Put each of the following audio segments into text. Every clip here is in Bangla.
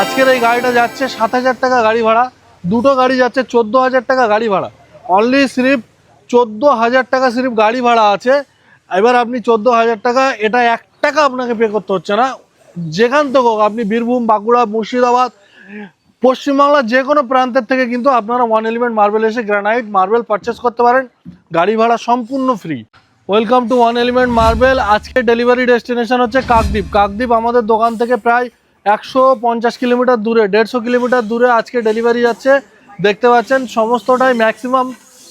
আজকের এই গাড়িটা যাচ্ছে সাত হাজার টাকা গাড়ি ভাড়া। দুটো গাড়ি যাচ্ছে চোদ্দ হাজার টাকা গাড়ি ভাড়া। অনলি সিরিফ চোদ্দ হাজার টাকা সিরিফ গাড়ি ভাড়া আছে। এবার আপনি চোদ্দ হাজার টাকা, এটা এক টাকা আপনাকে পে করতে হচ্ছে না। যেখান থেকে হোক, আপনি বীরভূম, বাঁকুড়া, মুর্শিদাবাদ, পশ্চিমবাংলার যে কোনো প্রান্তের থেকে কিন্তু আপনারা ওয়ান এলিমেন্ট মার্বেল এসে গ্রানাইট মার্বেল পারচেস করতে পারেন। গাড়ি ভাড়া সম্পূর্ণ free welcome to one element marble আজকে ডেলিভারি ডেস্টিনেশন হচ্ছে কাকদ্বীপ। কাকদ্বীপ আমাদের দোকান থেকে প্রায় একশো পঞ্চাশ কিলোমিটার দূরে, দেড়শো কিলোমিটার দূরে আজকে ডেলিভারি যাচ্ছে। দেখতে পাচ্ছেন, সমস্তটাই maximum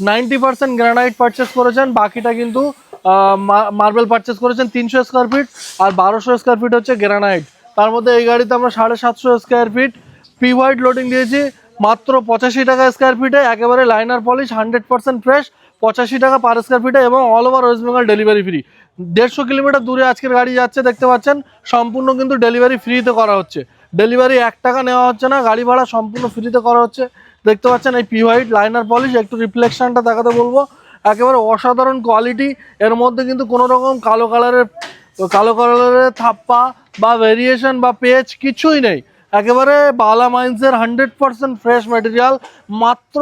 ninety percent granite purchase করেছেন, বাকিটা কিন্তু মার্বেল পারচেস করেছেন তিনশো স্কোয়ার ফিট আর বারোশো স্কোয়ার ফিট হচ্ছে গ্রানাইট তার মধ্যে এই গাড়িতে আমরা সাড়ে সাতশো square feet P white loading দিয়েছি, মাত্র পঁচাশি টাকা স্কোয়ার ফিটে একেবারে liner polish hundred percent fresh পঁচাশি টাকা পার স্কোয়ার ফিটে এবং all over West Bengal delivery free দেড়শো কিলোমিটার দূরে আজকের গাড়ি যাচ্ছে, দেখতে পাচ্ছেন? সম্পূর্ণ কিন্তু ডেলিভারি ফ্রিতে করা হচ্ছে। ডেলিভারি এক টাকা নেওয়া হচ্ছে না, গাড়ি ভাড়া সম্পূর্ণ ফ্রিতে করা হচ্ছে। দেখতে পাচ্ছেন এই পি হোয়াইট লাইনার পলিশ একটু রিফ্লেকশনটা দেখাতে বলব। একেবারে অসাধারণ কোয়ালিটি এর মধ্যে কিন্তু কোনো রকম কালো কালারের কালো কালারের থাপ্পা বা ভেরিয়েশন বা পেজ কিছুই নেই। একেবারে বালা মাইন্সের হান্ড্রেড পার্সেন্ট ফ্রেশ ম্যাটেরিয়াল মাত্র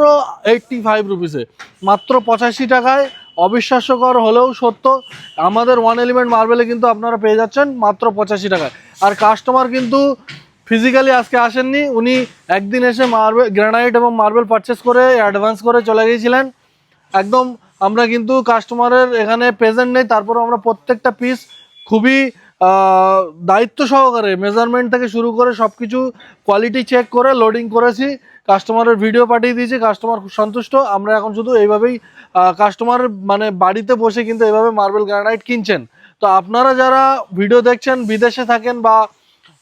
এইটটি ফাইভ রুপিসে মাত্র পঁচাশি টাকায় অবিশ্বাস্যকর হলেও সত্য, আমাদের ওয়ান এলিমেন্ট মার্বেলে কিন্তু আপনারা পেয়ে যাচ্ছেন মাত্র পঁচাশি টাকায়। আর কাস্টমার কিন্তু ফিজিক্যালি আজকে আসেননি, উনি একদিন এসে মার্বেল গ্রানাইট এবং মার্বেল পারচেস করে অ্যাডভান্স করে চলে গিয়েছিলেন। একদম আমরা কিন্তু কাস্টমারের এখানে প্রেজেন্ট নেই তারপর আমরা প্রত্যেকটা পিস খুবই দায়িত্ব সহকারে মেজারমেন্ট থেকে শুরু করে সব কিছু কোয়ালিটি চেক করে লোডিং করেছি। কাস্টমারের ভিডিও পাঠিয়ে দিয়েছি কাস্টমার খুব সন্তুষ্ট। আমরা এখন শুধু এইভাবেই কাস্টমার মানে বাড়িতে বসে কিন্তু এইভাবে মার্বেল গ্রানাইট কিনছেন। তো আপনারা যারা ভিডিও দেখছেন, বিদেশে থাকেন বা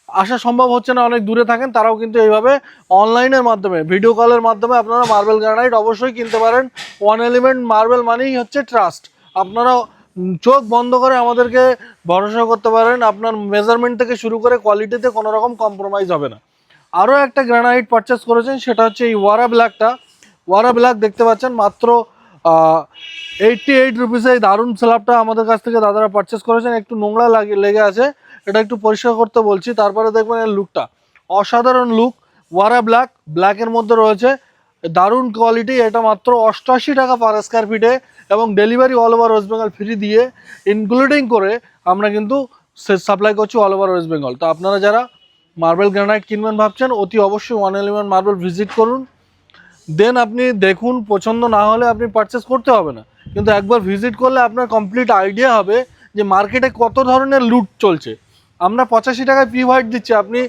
আসা সম্ভব হচ্ছে না, অনেক দূরে থাকেন, তারাও কিন্তু এইভাবে অনলাইনের মাধ্যমে ভিডিও কলের মাধ্যমে আপনারা মার্বেল গ্রানাইট অবশ্যই কিনতে পারেন। ওয়ান এলিমেন্ট মার্বেল মানেই হচ্ছে ট্রাস্ট আপনারা চোখ বন্ধ করে আমাদেরকে ভরসা করতে পারেন, আপনার মেজারমেন্ট থেকে শুরু করে কোয়ালিটিতে কোনো রকম কম্প্রোমাইজ হবে না। আরও একটা গ্রানাইট পারচেস করেছেন, সেটা হচ্ছে এই ওয়ারা ব্ল্যাকটা ওয়ারা ব্ল্যাক দেখতে পাচ্ছেন, মাত্র এইটটি এইট রুপিসে এই দারুণ স্ল্যাবটা আমাদের কাছ থেকে দাদারা পারচেস করেছেন। একটু নোংরা লাগে, লেগে আছে, এটা একটু পরিষ্কার করতে বলছি। তারপরে দেখবেন এর লুকটা অসাধারণ লুক ওয়ারা ব্ল্যাক ব্ল্যাকের মধ্যে রয়েছে। দারুণ কোয়ালিটি এটা মাত্র অষ্টআশি টাকা পার স্কোয়ার ফিটে এবং delivery all over West Bengal free দিয়ে ইনক্লুডিং করে আমরা কিন্তু সাপ্লাই করছি অল ওভার ওয়েস্ট বেঙ্গল তো আপনারা যারা মার্বেল গ্রানাইট কিনবেন ভাবছেন, অতি অবশ্যই ওয়ান এলিমেন্ট মার্বেল ভিজিট করুন। দেন আপনি দেখুন, পছন্দ না হলে আপনি পারচেস করতে হবে না। কিন্তু একবার ভিজিট করলে আপনার কমপ্লিট আইডিয়া হবে যে মার্কেটে কত ধরনের লুট চলছে। আমরা পঁচাশি টাকায় পি হোয়াইট দিচ্ছি, আপনি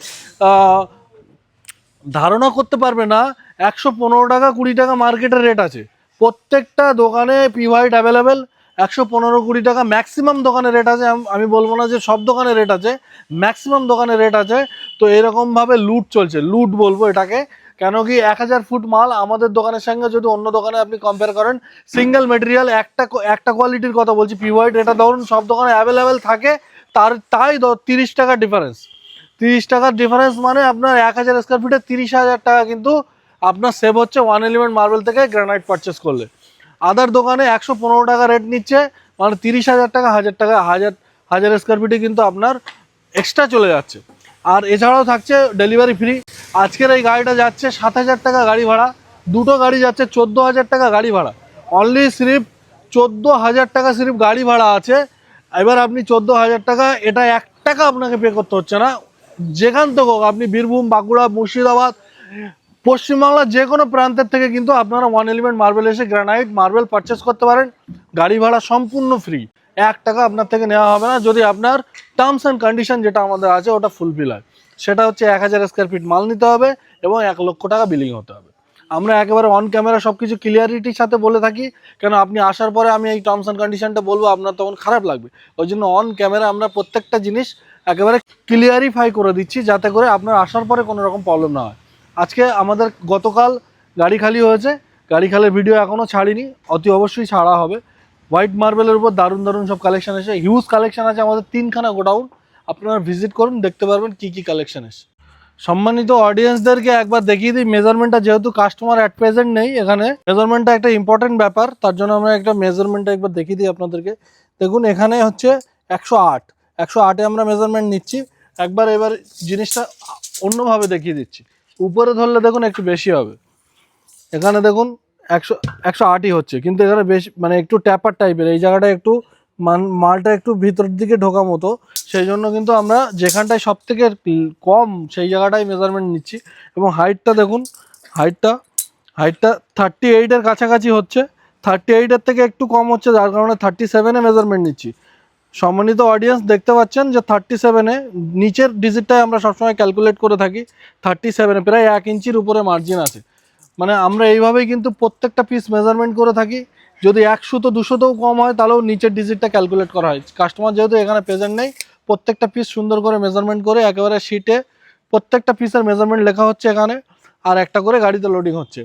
ধারণা করতে পারবে না একশো পনেরো টাকা, কুড়ি টাকা মার্কেটের রেট আছে। প্রত্যেকটা দোকানে পি হোয়াইট অ্যাভেলেবেল একশো পনেরো, কুড়ি টাকা ম্যাক্সিমাম দোকানে রেট আছে। আমি বলব না যে সব দোকানে রেট আছে ম্যাক্সিমাম দোকানে রেট আছে। তো এরকমভাবে লুট চলছে। লুট বলব এটাকে। কেন কি এক হাজার ফুট মাল আমাদের দোকানের সঙ্গে যদি অন্য দোকানে আপনি কম্পেয়ার করেন সিঙ্গেল মেটেরিয়াল একটা একটা কোয়ালিটির কথা বলছি। পি হোয়াইট এটা ধরুন, সব দোকানে অ্যাভেলেবেল থাকে, তার, তাই তিরিশ টাকা ডিফারেন্স তিরিশ টাকার ডিফারেন্স মানে আপনার এক হাজার স্কোয়ার ফিটে তিরিশ হাজার টাকা কিন্তু আপনার সেভ হচ্ছে ওয়ান এলিমেন্ট মার্বেল থেকে গ্রানাইট পারচেস করলে। আদার দোকানে একশো পনেরো টাকা রেট নিচ্ছে মানে তিরিশ হাজার টাকা হাজার টাকা, হাজার হাজার স্কোয়ার ফিটে কিন্তু আপনার এক্সট্রা চলে যাচ্ছে। আর এছাড়াও থাকছে ডেলিভারি ফ্রি আজকের এই গাড়িটা যাচ্ছে সাত হাজার টাকা গাড়ি ভাড়া, দুটো গাড়ি যাচ্ছে চোদ্দ হাজার টাকা গাড়ি ভাড়া। অনলি সিরিফ চোদ্দ হাজার টাকা সিরিফ গাড়ি ভাড়া আছে। এবার আপনি চোদ্দ হাজার টাকা, এটা এক টাকা আপনাকে পে করতে হচ্ছে না। যেখান থেকে হোক, আপনি বীরভূম, বাঁকুড়া, মুর্শিদাবাদ পশ্চিমবাংলার যে কোনো প্রান্তের থেকে কিন্তু আপনারা ওয়ান এলিমেন্ট মার্বেল এসে গ্রানাইট মার্বেল পারচেস করতে পারেন। গাড়ি ভাড়া সম্পূর্ণ ফ্রি এক টাকা আপনার থেকে নেওয়া হবে না। যদি আপনার টার্মস অ্যান্ড কন্ডিশন যেটা আমাদের আছে, ওটা ফুলফিল হয়। সেটা হচ্ছে এক হাজার স্কোয়ার ফিট মাল নিতে হবে এবং এক লক্ষ টাকা বিলিং হতে হবে। আমরা একেবারে অন ক্যামেরা সব কিছু ক্লিয়ারিটির সাথে বলে থাকি। কেন আপনি আসার পরে আমি এই টার্মস অ্যান্ড কন্ডিশনটা বলব, আপনার তখন খারাপ লাগবে। ওই জন্য অন ক্যামেরা আমরা প্রত্যেকটা জিনিস একেবারে ক্লিয়ারিফাই করে দিচ্ছি, যাতে করে আপনার আসার পরে কোনো রকম প্রবলেম না হয়। আজকে আমাদের গতকাল গাড়ি খালি হয়েছে। গাড়ি খালের ভিডিও এখনও ছাড়িনি, অতি অবশ্যই ছাড়া হবে। হোয়াইট মার্বেলের উপর দারুণ দারুণ সব কালেকশন এসে হিউজ কালেকশন আছে আমাদের তিনখানা গোডাউন। আপনারা ভিজিট করুন, দেখতে পারবেন কি কি কালেকশন এসে। সম্মানিত অডিয়েন্সদেরকে একবার দেখিয়ে দিই মেজারমেন্টটা যেহেতু কাস্টমার অ্যাট প্রেজেন্ট নেই এখানে মেজারমেন্টটা একটা ইম্পর্টেন্ট ব্যাপার, তার জন্য আমরা একটা মেজারমেন্টটা একবার দেখিয়ে দিই আপনাদেরকে। দেখুন, এখানে হচ্ছে একশো আট, একশো আটে আমরা মেজারমেন্ট নিচ্ছি। একবার এবার জিনিসটা অন্যভাবে দেখিয়ে দিচ্ছি। উপরে ধরলে দেখুন একটু বেশি হবে। এখানে দেখুন একশো একশো আটই হচ্ছে, কিন্তু এখানে বেশি মানে একটু ট্যাপার টাইপের, এই জায়গাটা একটু মান, মালটা একটু ভিতরের দিকে ঢোকা মতো, সেই জন্য কিন্তু আমরা যেখানটায় সব থেকে কম সেই জায়গাটায় মেজারমেন্ট নিচ্ছি। এবং হাইটটা দেখুন হাইটটা হাইটটা থার্টি এইটের কাছাকাছি হচ্ছে থার্টি এইটের থেকে একটু কম হচ্ছে, যার কারণে থার্টি সেভেনে মেজারমেন্ট নিচ্ছি। সম্মানিত অডিয়েন্স দেখতে পাচ্ছেন যে থার্টি সেভেনে নিচের ডিজিটটাই আমরা সবসময় ক্যালকুলেট করে থাকি। থার্টি সেভেনে প্রায় এক ইঞ্চির উপরে মার্জিন আছে। মানে আমরা এইভাবেই কিন্তু প্রত্যেকটা পিস মেজারমেন্ট করে থাকি। যদি একশো তো দুশোতেও কম হয়, তাহলেও নিচের ডিজিটটা ক্যালকুলেট করা হয়। কাস্টমার যেহেতু এখানে প্রেজেন্ট নেই, প্রত্যেকটা পিস সুন্দর করে মেজারমেন্ট করে একেবারে শিটে প্রত্যেকটা পিসের মেজারমেন্ট লেখা হচ্ছে এখানে। আর একটা করে গাড়িতে লোডিং হচ্ছে।